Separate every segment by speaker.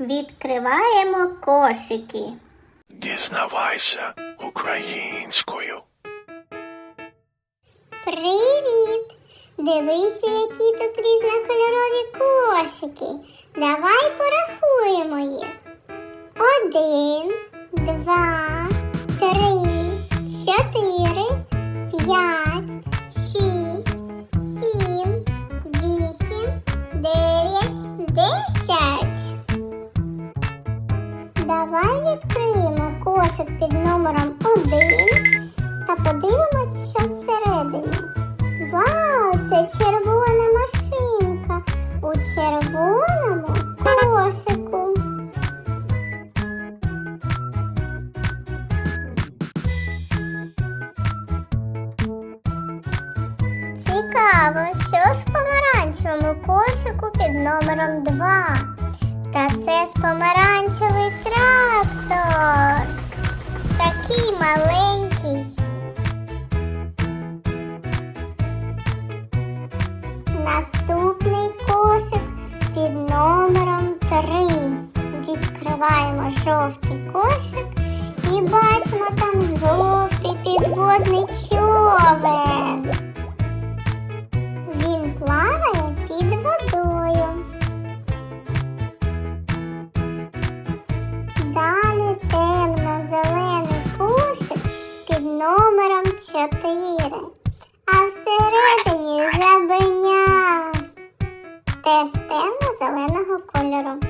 Speaker 1: Відкриваємо кошики.
Speaker 2: Дізнавайся українською.
Speaker 3: Привіт! Дивися, які тут різнокольорові кошики. Давай порахуємо їх. Один, два, три, чотири, п'ять, відкриємо під номером один та подивимось, що всередині. Вау, це червона машинка у червоному кошику. Цікаво, що ж в помаранчевому кошику під номером 2. Та це ж помаранчевий маленький. Наступний кошик під номером 3. Відкриваємо жовтий кошик і бачимо там жовтий підводний човен. 4. А всередині жабеня. Теж темно-зеленого кольору.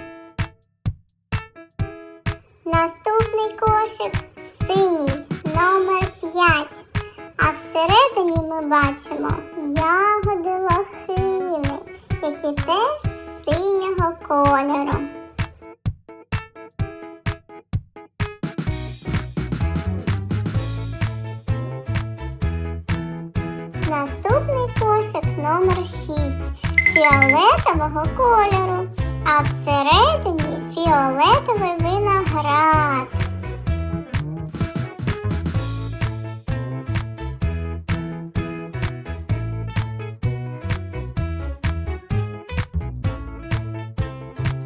Speaker 3: Наступний кошик синій, номер 5. А всередині ми бачимо ягоди лохини, які теж синього кольору. Наступний кошик номер 6 фіолетового кольору, а всередині фіолетовий виноград.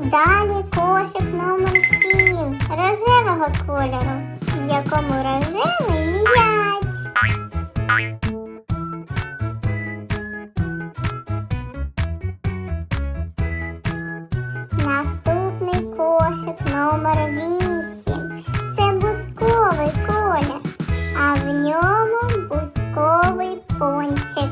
Speaker 3: Далі кошик номер 7 рожевого кольору, в якому рожевий м'яч. Кошик номер 8. Це бусковий колір, а в ньому бусковий пончик.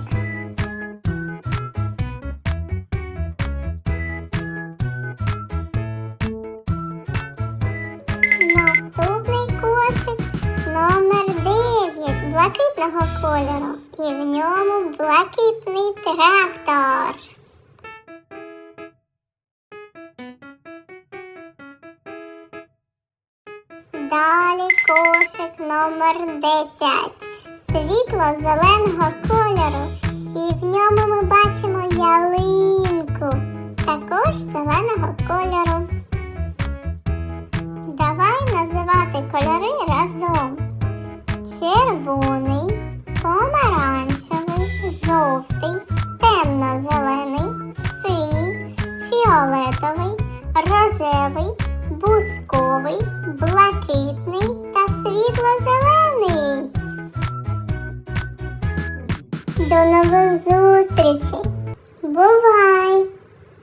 Speaker 3: Наступний кошик номер 9 блакитного кольору. І в ньому блакитний трактор. Далі кошик номер 10 світло-зеленого кольору. І в ньому ми бачимо ялинку. Також зеленого кольору. Давай називати кольори разом. Червоний, помаранчевий, жовтий, темно-зелений, синій, фіолетовий, рожевий, бусковий, блакитний та світло-зелений. До нових зустрічей! Бувай!